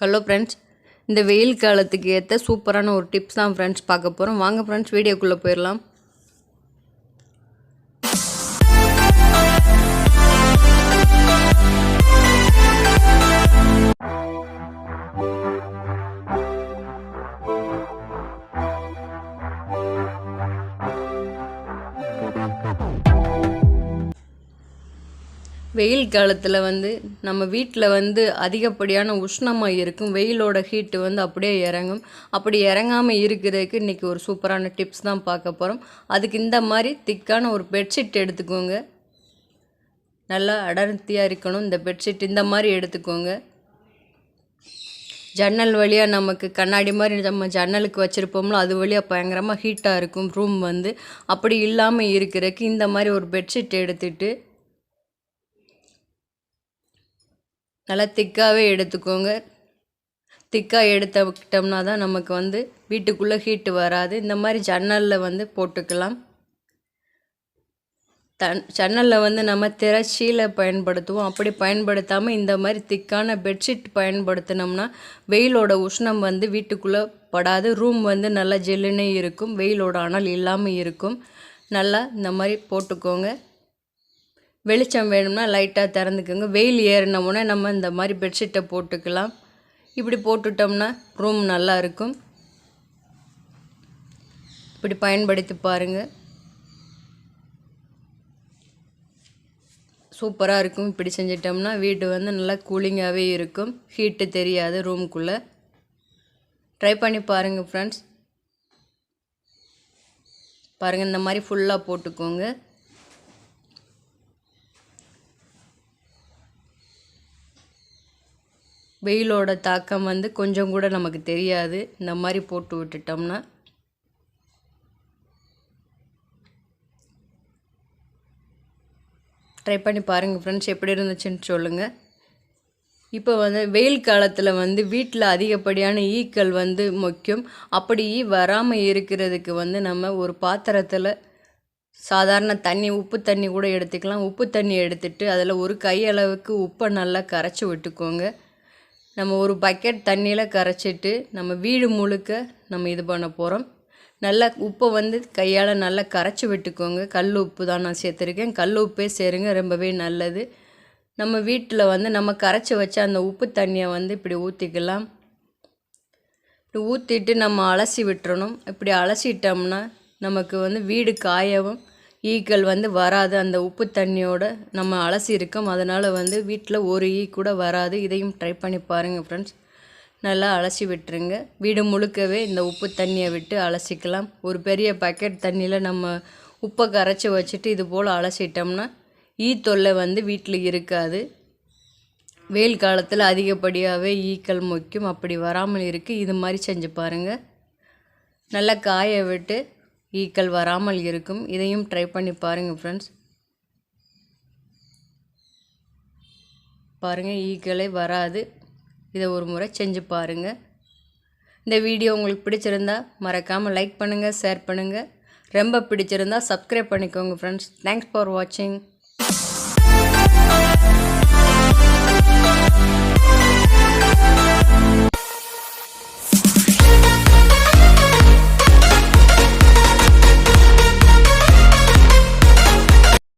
Hello friends இந்த வெயில் காலத்துக்கு ஏற்ற சூப்பரான ஒரு டிப்ஸ் தான் ஃப்ரெண்ட்ஸ் பார்க்க போகிறோம் வாங்க ஃப்ரெண்ட்ஸ் வீடியோக்குள்ளே போயிடலாம் வெயில் காலத்தில் வந்து நம்ம வீட்டில் வந்து அதிகப்படியான உஷ்ணமாக இருக்கும். வெயிலோட ஹீட்டு வந்து அப்படியே இறங்கும். அப்படி இறங்காமல் இருக்கிறதுக்கு இன்றைக்கி ஒரு சூப்பரான டிப்ஸ் தான் பார்க்க போகிறோம் அதுக்கு இந்த மாதிரி திக்கான ஒரு பெட்ஷீட் எடுத்துக்கோங்க. நல்லா அடர்த்தியாக இருக்கணும் இந்த பெட்ஷீட் இந்த மாதிரி எடுத்துக்கோங்க. ஜன்னல் வழியாக நமக்கு கண்ணாடி மாதிரி நம்ம ஜன்னலுக்கு வச்சுருப்போம்ல அது வழியாக பயங்கரமாக ஹீட்டாக இருக்கும் ரூம் வந்து. அப்படி இல்லாமல் இருக்கிறதுக்கு இந்த மாதிரி ஒரு பெட்ஷீட் எடுத்துகிட்டு நல்லா திக்காகவே எடுத்துக்கோங்க. திக்காக எடுத்துக்கிட்டோம்னா தான் நமக்கு வந்து வீட்டுக்குள்ளே ஹீட்டு வராது. இந்த மாதிரி ஜன்னலில் வந்து போட்டுக்கலாம். தன் ஜன்னலில் வந்து நம்ம திரைச்சீலை பயன்படுத்துவோம். அப்படி பயன்படுத்தாமல் இந்த மாதிரி திக்கான பெட்ஷீட் பயன்படுத்தினோம்னா வெயிலோட உஷ்ணம் வந்து வீட்டுக்குள்ளே படாது. ரூம் வந்து நல்லா ஜெல்லுன்னு இருக்கும். வெயிலோட அனல் இல்லாமல் இருக்கும். நல்லா இந்த மாதிரி போட்டுக்கோங்க. வெளிச்சம் வேணும்னா லைட்டாக திறந்துக்கோங்க. வெயில் ஏறினோம்னா நம்ம இந்த மாதிரி பெட்ஷீட்டை போட்டுக்கலாம். இப்படி போட்டுட்டோம்னா ரூம் நல்லா இருக்கும். இப்படி பயன்படுத்தி பாருங்கள் சூப்பராக இருக்கும். இப்படி செஞ்சிட்டோம்னா வீடு வந்து நல்லா கூலிங்காகவே இருக்கும். ஹீட்டு தெரியாது ரூம்குள்ளே ட்ரை பண்ணி பாருங்கள் ஃப்ரெண்ட்ஸ் பாருங்கள் இந்த மாதிரி ஃபுல்லாக போட்டுக்கோங்க. வெயிலோட தாக்கம் வந்து கொஞ்சம் கூட நமக்கு தெரியாது. இந்த மாதிரி போட்டு விட்டுட்டோம்னா. ட்ரை பண்ணி பாருங்கள் ஃப்ரெண்ட்ஸ் எப்படி இருந்துச்சுன்னு சொல்லுங்கள் இப்போ வந்து வெயில் காலத்தில் வந்து வீட்டில் அதிகப்படியான ஈக்கள் வந்து முக்கியம். அப்படி ஈ வராமல் இருக்கிறதுக்கு வந்து நம்ம ஒரு பாத்திரத்தில் சாதாரண தண்ணி உப்பு தண்ணி கூட எடுத்துக்கலாம். உப்பு தண்ணி எடுத்துட்டு அதில் ஒரு கையளவுக்கு உப்பை நல்லா கரைச்சி விட்டுக்கோங்க. நம்ம ஒரு பக்கெட் தண்ணியில் கரைச்சிட்டு நம்ம வீடு முழுக்க நம்ம இது பண்ண போகிறோம் நல்லா உப்பை வந்து கையால் நல்லா கரைச்சி விட்டுக்கோங்க. கல் உப்பு தான் நான் சேர்த்துருக்கேன். கல் உப்பே சேருங்க ரொம்பவே நல்லது. நம்ம வீட்டில் வந்து நம்ம கரைச்சி வச்ச அந்த உப்பு தண்ணியை வந்து இப்படி ஊற்றிக்கலாம் இப்படி ஊற்றிட்டு நம்ம அலசி விட்டுறணும். இப்படி அலசிட்டோம்னா நமக்கு வந்து வீடு காயவும் ஈக்கள் வந்து வராது. அந்த உப்பு தண்ணியோட நம்ம அலசி இருக்கோம். அதனால் வந்து வீட்டில் ஒரு ஈ கூட வராது. இதையும் ட்ரை பண்ணி பாருங்கள் ஃப்ரெண்ட்ஸ் நல்லா அலசி விட்டுருங்க. வீடு முழுக்கவே இந்த உப்பு தண்ணியை விட்டு அலசிக்கலாம். ஒரு பெரிய பக்கெட் தண்ணியில் நம்ம உப்பை கரைச்சி வச்சுட்டு இது போல் அலசிட்டோம்னா ஈ தொல்லை வந்து வீட்டில் இருக்காது. வெயில் காலத்தில் அதிகப்படியாகவே ஈக்கள் முக்கியம். அப்படி வராமல் இருக்குது இது மாதிரி செஞ்சு பாருங்கள் நல்லா காய விட்டு ஈக்கள் வராமல் இருக்கும். இதையும் ட்ரை பண்ணி பாருங்கள் ஃப்ரெண்ட்ஸ் பாருங்கள் ஈக்களே வராது. இதை ஒரு முறை செஞ்சு பாருங்கள் இந்த வீடியோ உங்களுக்கு பிடிச்சிருந்தா மறக்காமல் லைக் பண்ணுங்கள் ஷேர் பண்ணுங்கள் ரொம்ப பிடிச்சிருந்தா சப்ஸ்கிரைப் பண்ணிக்கோங்க ஃப்ரெண்ட்ஸ் தேங்க்ஸ் ஃபார் வாட்சிங்